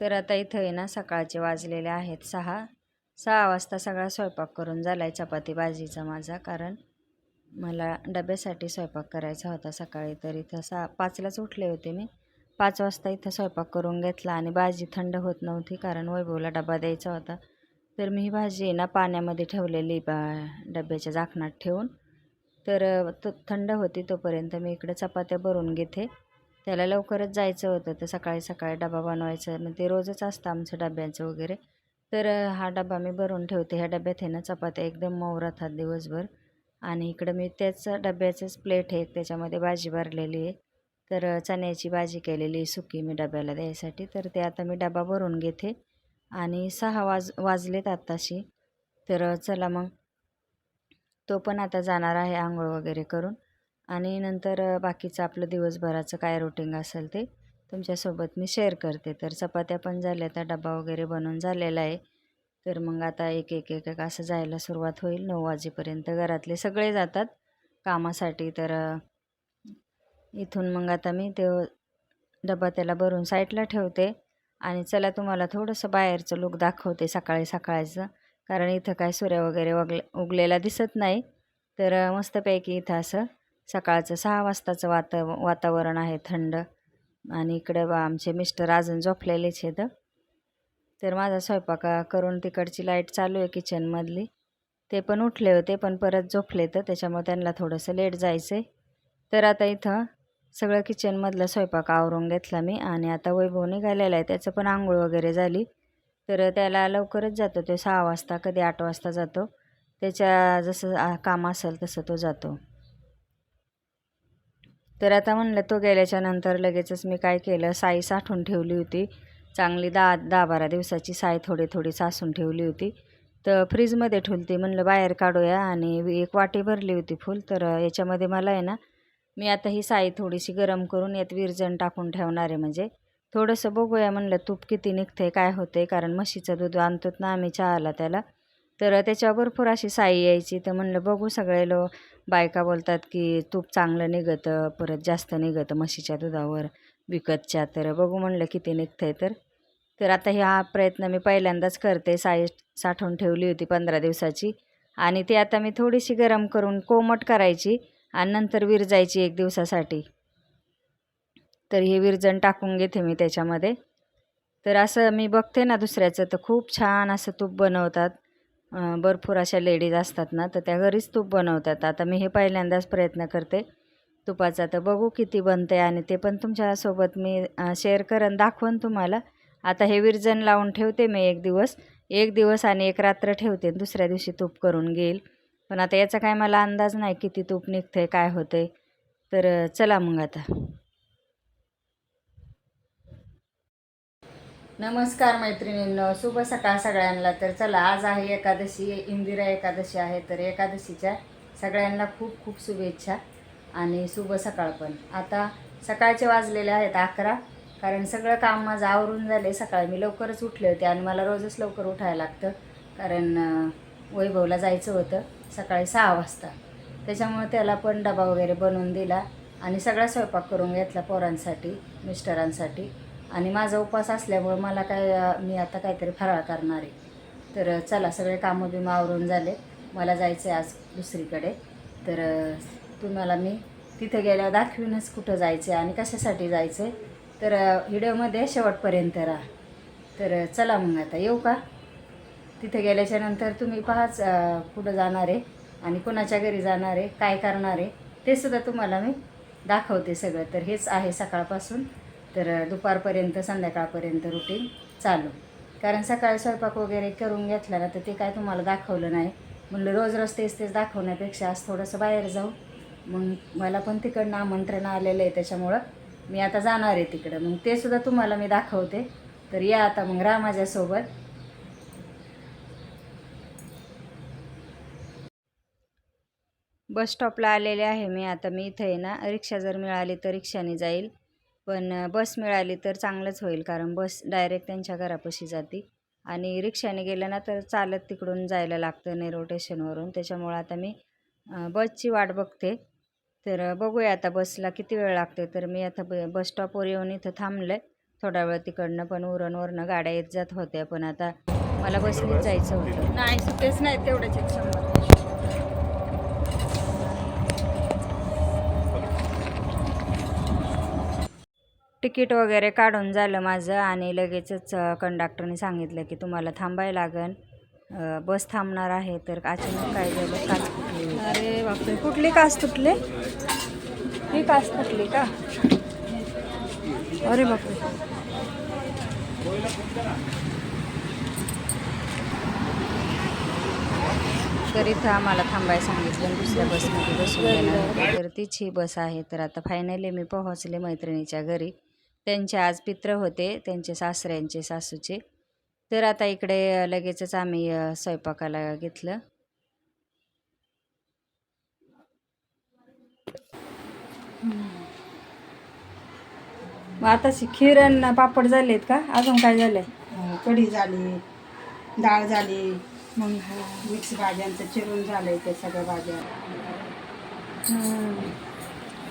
तर आता इथं आहे ना सकाळचे वाजलेले आहेत सहा. सहा वाजता सगळा स्वयंपाक करून झाला आहे चपाती भाजीचा माझा कारण मला डब्यासाठी स्वयंपाक करायचा होता सकाळी. तर इथं सहा पाचलाच उठले होते मी. पाच वाजता इथं स्वयंपाक करून घेतला आणि भाजी थंड होत नव्हती कारण वैभवला डबा द्यायचा होता. तर मी ही भाजी आहे ना पाण्यामध्ये ठेवलेली बा डब्याच्या झाकणात ठेवून. तर तो थंड होती तोपर्यंत मी इकडे चपात्या भरून घेते. त्याला लवकरच जायचं होतं तर सकाळी सकाळी डबा बनवायचं. मग ते रोजच असतं आमचं डब्यांचं वगैरे. तर हा डबा मी भरून ठेवते. ह्या डब्यात आहे ना चपात्या एकदम मऊ राहतात दिवसभर. आणि इकडं मी त्याच डब्याचंच प्लेट आहे. त्याच्यामध्ये भाजी भरलेली आहे. तर चण्याची भाजी केलेली आहे सुकी मी डब्याला द्यायसाठी. तर ते आता मी डबा भरून घेते. आणि सहा वाज वाजलेत आत्ताशी. तर चला मग. तो पण आता जाणार आहे आंघोळ वगैरे करून. आणि नंतर बाकीचं आपलं दिवसभराचं काय रुटीन असेल ते तुमच्यासोबत मी शेअर करते. तर चपात्या पण झाल्या त्या डबा वगैरे बनवून झालेला आहे. तर मग आता एक एक एक एक असं जायला सुरुवात होईल. नऊ वाजेपर्यंत घरातले सगळे जातात कामासाठी. तर इथून मग आता मी ते डबा त्याला भरून साईडला ठेवते आणि चला तुम्हाला थोडंसं बाहेरचं लुक दाखवते सकाळी सकाळचं. कारण इथं काय सूर्य वगैरे वगले उगलेला दिसत नाही. तर मस्तपैकी इथं असं सकाळचं सहा वाजताचं वाता वातावरण आहे थंड. आणि इकडे आमचे मिस्टर अजून झोपलेलेच आहेत. तर माझा स्वयंपाक करून तिकडची लाइट चालू आहे किचनमधली. ते पण उठले होते पण परत झोपले तर त्याच्यामुळे त्यांना थोडंसं लेट जायचं आहे तर आता इथं सगळं किचनमधला स्वयंपाक आवरून घेतला मी. आणि आता वैभव निघालेला आहे. त्याचं पण आंघोळ वगैरे झाली. तर त्याला लवकरच जातो. तो सहा वाजता कधी आठ वाजता जातो. त्याच्या जसं काम असेल तसं तो जातो. तर आता म्हणलं तो गेल्याच्यानंतर लगेचच मी काय केलं साई साठवून ठेवली होती. चांगली दहा दहा बारा दिवसाची साय थोडी थोडी सासून ठेवली होती. तर फ्रीजमध्ये ठेवली म्हणलं बाहेर काढूया. आणि एक वाटी भरली होती फुल तर याच्यामध्ये मला आहे ना मी आता ही साई थोडीशी गरम करून यात विरजण टाकून ठेवणार आहे. म्हणजे थोडंसं बघूया म्हणलं तूप किती निघते काय होते कारण म्हशीचं दूध आणतोत ना आम्ही चहाला त्याला. तर त्याच्यावर भरपूर अशी साई यायची. तर म्हणलं बघू सगळे लोक बायका बोलतात की तूप चांगलं निघतं परत जास्त निघतं म्हशीच्या दुधावर विकतच्या. तर बघू म्हणलं किती निघतं आहे तर. तर आता हा प्रयत्न मी पहिल्यांदाच करते. साई साठवून ठेवली होती पंधरा दिवसाची. आणि ती आता मी थोडीशी गरम करून कोमट करायची आणि नंतर विरजायची एक दिवसासाठी. तर हे विरजण टाकून घेते मी त्याच्यामध्ये. तर असं मी बघते ना दुसऱ्याचं तर खूप छान असं तूप बनवतात. भरपूर अशा लेडीज असतात ना तर त्या घरीच तूप बनवतात. आता मी हे पहिल्यांदाच प्रयत्न करते तुपाचा. तर बघू किती बनते आणि ते पण तुमच्यासोबत मी शेअर करेन दाखवून तुम्हाला. आता हे विरजन लावून ठेवते मी एक दिवस. एक दिवस आणि एक रात्र ठेवते. दुसऱ्या दिवशी तूप करून घेईल. पण आता याचा काय मला अंदाज नाही किती तूप निघतं आहे काय होतं आहे तर चला मग आता. नमस्कार मैत्रिणींनो शुभ सकाळ सगळ्यांना. तर चला आज आहे एकादशी इंदिरा एकादशी आहे. तर एकादशीच्या सगळ्यांना खूप खूप शुभेच्छा आणि शुभ सकाळ पण. आता सकाळचे वाजलेले आहेत अकरा कारण सगळं काम माझं आवरून झाले सकाळी. मी लवकरच उठले होते आणि मला रोजच लवकर उठायला लागतं कारण वैभवला जायचं होतं सकाळी सहा वाजता. त्याच्यामुळे त्याला पण डबा वगैरे बनवून दिला आणि सगळा स्वयंपाक करून घेतला पोरांसाठी मिस्टरांसाठी. आणि माझा उपवास असल्यामुळं मला काय मी आता काहीतरी फराळ करणार आहे. तर चला सगळे कामं बिमं आवरून झाले. मला जायचं आहे आज दुसरीकडे. तर तुम्हाला मी तिथे गेल्यावर दाखवीनच कुठं जायचं आहे आणि कशासाठी जायचं आहे तर व्हिडिओमध्ये शेवटपर्यंत राहा. तर चला मग आता येऊ का? तिथे गेल्याच्यानंतर तुम्ही पाहाच कुठं जाणार आहे आणि कोणाच्या घरी जाणार आहे काय करणार आहे ते सुद्धा तुम्हाला मी दाखवते सगळं. तर हेच आहे सकाळपासून. तर दुपारपर्यंत संध्याकाळपर्यंत रुटीन चालू. कारण सकाळी स्वयंपाक वगैरे करून घेतला ना तर ते काय तुम्हाला दाखवलं नाही. म्हणलं रोज रोज तेच तेच दाखवण्यापेक्षा आज थोडंसं बाहेर जाऊ. मग मला पण तिकडनं आमंत्रण आलेलं आहे त्याच्यामुळं मी आता जाणार आहे तिकडं. मग ते सुद्धा तुम्हाला मी दाखवते. तर या आता मग राहा माझ्यासोबत बस स्टॉपला आलेले आहे मी. आता मी इथे आहे ना रिक्षा जर मिळाली तर रिक्षाने जाईल. पण बस मिळाली तर चांगलंच होईल कारण बस डायरेक्ट त्यांच्या घरापाशी जाते. आणि रिक्षाने गेलं ना तर चालत तिकडून जायला लागतं नेरो स्टेशनवरून त्याच्यामुळं आता मी बसची वाट बघते. तर बघूया आता बसला किती वेळ लागते तर मी आता ब बस स्टॉपवर येऊन इथं थांबलं आहे थोडा वेळ तिकडनं पण उरणवरनं गाड्या येत जात होत्या. पण आता मला बसनीच जायचं होतं. नाही सुट्टेच नाही तेवढ्याच. एक शंभर. तिकीट वगैरे काढून झालं माझं आणि लगेचच कंडक्टरने सांगितलं की तुम्हाला थांबायला लागन अ, बस थांबणार आहे तर अचानक काय झालं? काच फुटली. अरे बापरे कुठली कास तुटले ही कास तुटली का? अरे बापरे. तर इथं आम्हाला थांबायला सांगितलं दुसऱ्या बसमध्ये बसून होते. तर तीच ही बस आहे तर आता फायनली मी पोहोचले मैत्रिणीच्या घरी. त्यांचे आज पित्र होते त्यांचे सासऱ्यांचे सासूचे. तर आता इकडे लगेचच आम्ही स्वयंपाकाला घेतलं. मग आता खीर आणि पापड झालेत का? अजून काय झालंय? अं, कढी झाली डाळ झाली मग हा मिक्स भाज्यांचं चिरून झालंय ते सगळ्या भाज्या.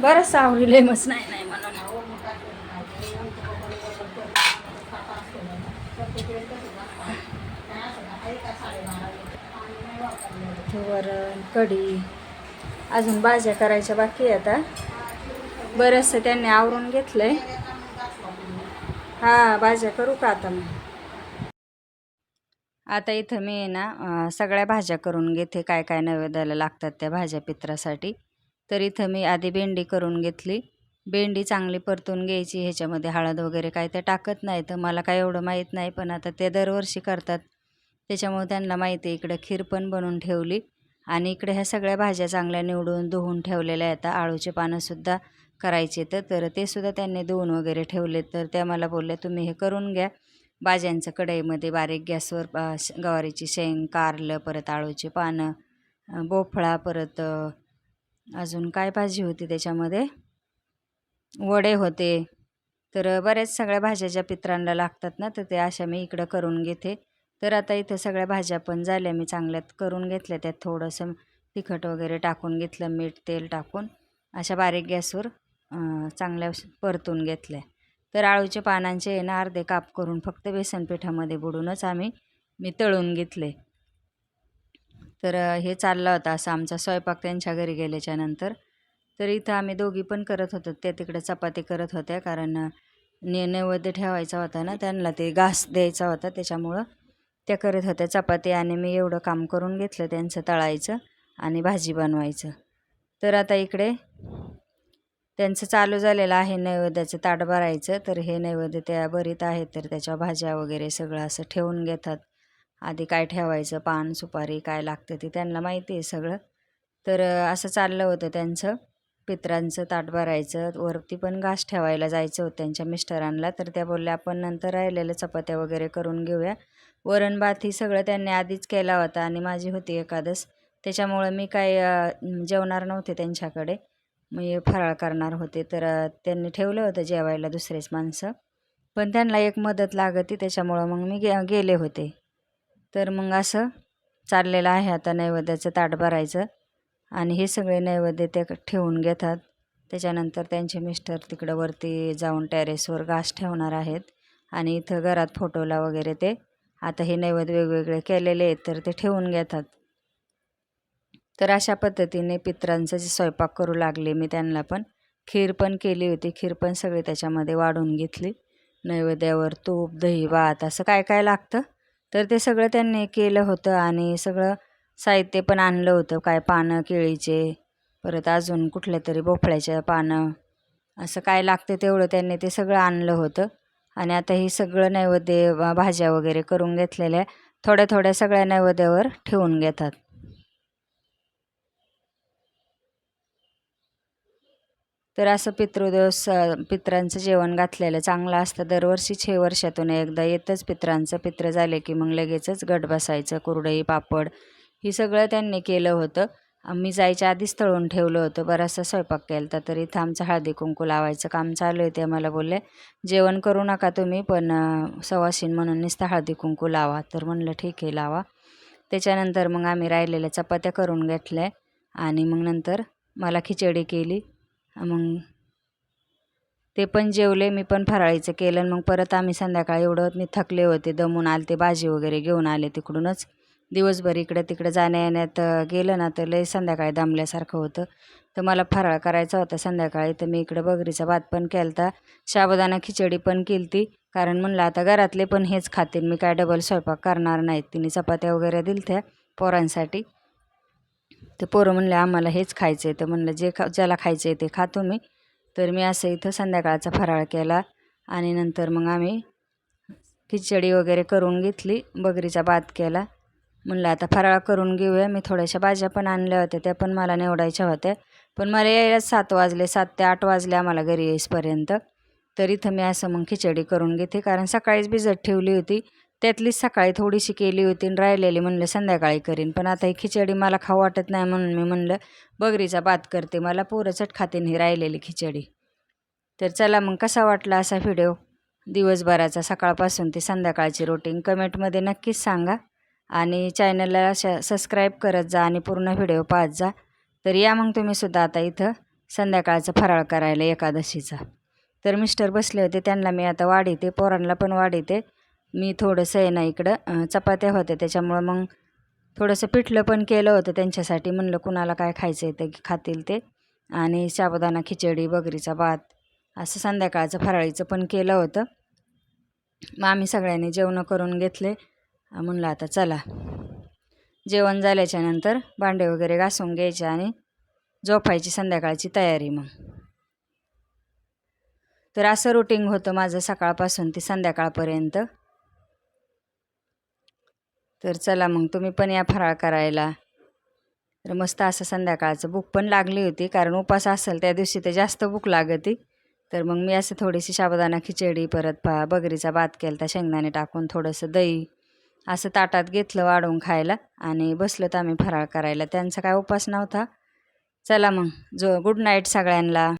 बरंच सावरीले मस्त. नाही नाही म्हणून वरण कढी अजून भाज्या करायच्या बाकी आहे आता. बरंचसं त्यांनी आवरून घेतलंय. हा भाज्या करू का आता मग? आता इथं मी आहे ना सगळ्या भाज्या करून घेते. काय काय नैवेद्याला लागतात त्या भाज्या पित्रासाठी. तर इथं मी आधी भेंडी करून घेतली. भेंडी चांगली परतून घ्यायची ह्याच्यामध्ये हळद वगैरे काय ते टाकत नाही. तर मला काय एवढं माहीत नाही पण आता ते दरवर्षी करतात. त्याच्यामुळे त्यांना माहिती आहे इकडं खीर पण बनवून ठेवली. आणि इकडे ह्या सगळ्या भाज्या चांगल्या निवडून धुवून ठेवलेल्या आहेत. आळूचे पानंसुद्धा करायचे तर तर ते सुद्धा त्यांनी धुवून वगैरे ठेवले तर त्या मला बोलल्या तुम्ही हे करून घ्या. भाज्यांचं कढईमध्ये बारीक गॅसवर गवारीची शेंग कारलं परत आळूची पानं भोफळा भोपळा परत अजून काय भाजी होती त्याच्यामध्ये? वडे होते. तर बऱ्याच सगळ्या भाज्या ज्या पित्रांना लागतात ना तर ते अशा मी इकडं करून घेते. तर आता इथं सगळ्या भाज्या पण झाल्या मी चांगल्यात करून घेतल्या. त्यात थोडंसं तिखट वगैरे टाकून घेतलं मीठ तेल टाकून. अशा बारीक गॅसवर चांगल्या परतून घेतल्या. तर आळूच्या पानांचे आहे ना अर्धे काप करून फक्त बेसन पिठामध्ये बुडूनच आम्ही मी तळून घेतले. तर हे चाललं होतं असं आमचा स्वयंपाक त्यांच्या घरी गेल्याच्यानंतर तर इथं आम्ही दोघी पण करत होतो. त्या तिकडे चपाती करत होत्या कारण ने नैवेद्य ठेवायचा होता ना त्यांना ते घास द्यायचा होता. त्याच्यामुळं त्या करत होत्या चपाती आणि मी एवढं काम करून घेतलं त्यांचं तळायचं आणि भाजी बनवायचं. तर आता इकडे त्यांचं चालू झालेलं आहे नैवेद्याचं ताट भरायचं. तर हे नैवेद्य त्या भरीत आहेत तर त्याच्या भाज्या वगैरे सगळं असं ठेवून घेतात. आधी काय ठेवायचं पान सुपारी काय लागतं ते त्यांना माहिती आहे सगळं. तर असं चाललं होतं त्यांचं. पित्रांचं ताट भरायचं वरती पण घास ठेवायला जायचं होतं त्यांच्या मिस्टरांना. तर त्या बोलल्या आपण नंतर राहिलेल्या चपात्या वगैरे करून घेऊया. वरण भात ही सगळं त्यांनी आधीच केला होता आणि माझी होती एकादस. त्याच्यामुळं मी काय जेवणार नव्हते त्यांच्याकडे. मी फराळ करणार होते. तर त्यांनी ठेवलं होतं जेवायला दुसरेच माणसं. पण त्यांना एक मदत लागती त्याच्यामुळं मग मी गे गेले होते. तर मग असं चाललेलं आहे आता नैवेद्याचं ताट भरायचं. आणि हे सगळे नैवेद्य ते ठेवून घेतात. त्याच्यानंतर त्यांचे मिस्टर तिकडं वरती जाऊन टॅरेसवर घास ठेवणार आहेत. आणि इथं घरात फोटोला वगैरे ते आता हे नैवेद्य वेगवेगळे केलेले आहेत तर ते ठेवून घेतात. तर अशा पद्धतीने पित्रांचा जे स्वयंपाक करू लागले मी त्यांना पण खीर पण केली होती. खीर पण सगळी त्याच्यामध्ये वाढून घेतली. नैवेद्यावर तूप दही भात असं काय काय लागतं तर ते सगळं त्यांनी केलं होतं. आणि सगळं साहित्य पण आणलं होतं काय पानं केळीचे परत अजून कुठल्या तरी भोपळ्याच्या पानं असं काय लागतं तेवढं त्यांनी ते सगळं आणलं होतं. आणि आता ही सगळं नैवेद्य भाज्या वगैरे करून घेतलेल्या थोड्या थोड्या सगळ्या नैवेद्यावर ठेवून घेतात. तर असं पितृदिवस पित्रांचं जेवण घातलेलं चांगलं असतं. दरवर्षी छे वर्षातून एकदा येतच पित्रांचं. पित्र झाले की मग लगेचच गट बसायचं. कुरडई पापड ही सगळं त्यांनी केलं होतं. आम्ही जायच्या आधीच तळून ठेवलं होतं. बराचसा स्वयंपाक केला होता तर इथं आमचं हळदी कुंकू लावायचं काम चालू आहे ते मला बोलले. जेवण करू नका तुम्ही पण सवाशीन म्हणून नुसतं हळदी कुंकू लावा. तर म्हणलं ठीक आहे लावा. त्याच्यानंतर मग आम्ही राहिलेल्या चपात्या करून घेतल्या आणि मग नंतर मला खिचडी केली. मग ते पण जेवले मी पण फराळीचं केलं आणि मग परत आम्ही संध्याकाळी एवढं मी थकले होते. दमून आले ते भाजी वगैरे घेऊन आले तिकडूनच. दिवसभर इकडं तिकडं जाण्या येण्यात गेलं ना तर लय संध्याकाळी दमल्यासारखं होतं. तर मला फराळ करायचा होता संध्याकाळी. तर मी इकडं बगरीचा भात पण केलता. साबुदाणा खिचडी पण केलती. कारण म्हणलं आता घरातले पण हेच खातील. मी काय डबल स्वयंपाक करणार नाहीत. तिने चपात्या वगैरे दिलत्या पोरांसाठी. तर पोरं म्हणले आम्हाला हेच खायचं आहे तर म्हणलं जे खा ज्याला खायचं आहे ते खातो मी तर मी असं इथं संध्याकाळचा फराळ केला. आणि नंतर मग आम्ही खिचडी वगैरे करून घेतली. बगरीचा भात केला. म्हणलं आता फराळ करून घेऊया मी थोड्याशा भाज्या पण आणल्या होत्या त्या पण मला निवडायच्या होत्या. पण मला यायला सात वाजले सात ते आठ वाजले आम्हाला घरी येईसपर्यंत. तर इथं मी असं मग खिचडी करून घेते कारण सकाळीच भिजत ठेवली होती. त्यातलीच सकाळी थोडीशी केली होती आणि राहिलेली म्हणलं संध्याकाळी करीन. पण आता ही खिचडी मला खाऊ वाटत नाही म्हणून मी म्हणलं बगरीचा भात करते मला पोरं चट खातीन ही राहिलेली खिचडी. तर चला मग कसा वाटला असा व्हिडिओ? दिवसभराचा सकाळपासून ते संध्याकाळची रोटीन कमेंटमध्ये नक्कीच सांगा. आणि चॅनलला श सबस्क्राईब करत जा आणि पूर्ण व्हिडिओ पाहत जा. तर या मग तुम्ही सुद्धा आता इथं संध्याकाळचं फराळ करायला एकादशीचा. तर मिस्टर बसले होते त्यांना मी आता वाढीते पोरांना पण वाढीते मी थोडंसं आहे ना इकडं चपात्या होत्या त्याच्यामुळं मग थोडंसं पिठलं पण केलं होतं त्यांच्यासाठी. म्हणलं कुणाला काय खायचं आहे ते खातील ते. आणि साबुदाणा खिचडी बगरीचा भात असं संध्याकाळचं फराळीचं पण केलं होतं. मग आम्ही सगळ्यांनी जेवणं करून घेतले. म्हणलं आता चला. जेवण झाल्याच्यानंतर भांडे वगैरे घासून घ्यायचे आणि झोपायची संध्याकाळची तयारी मग. तर असं रुटीन होतं माझं सकाळपासून ते संध्याकाळपर्यंत. तर चला मग तुम्ही पण या फराळ करायला. तर मस्त असं संध्याकाळचं भूक पण लागली होती कारण उपास असेल त्या दिवशी ते जास्त भूक लागती. तर मग मी असं थोडीशी साबुदाणा खिचडी परत पा बगरीचा भात केला शेंगदाणे टाकून थोडंसं दही असं ताटात घेतलं वाढवून खायला आणि बसलो तर आम्ही फराळ करायला. त्यांचा काय उपास नव्हता. चला मग जो गुड नाईट सगळ्यांना.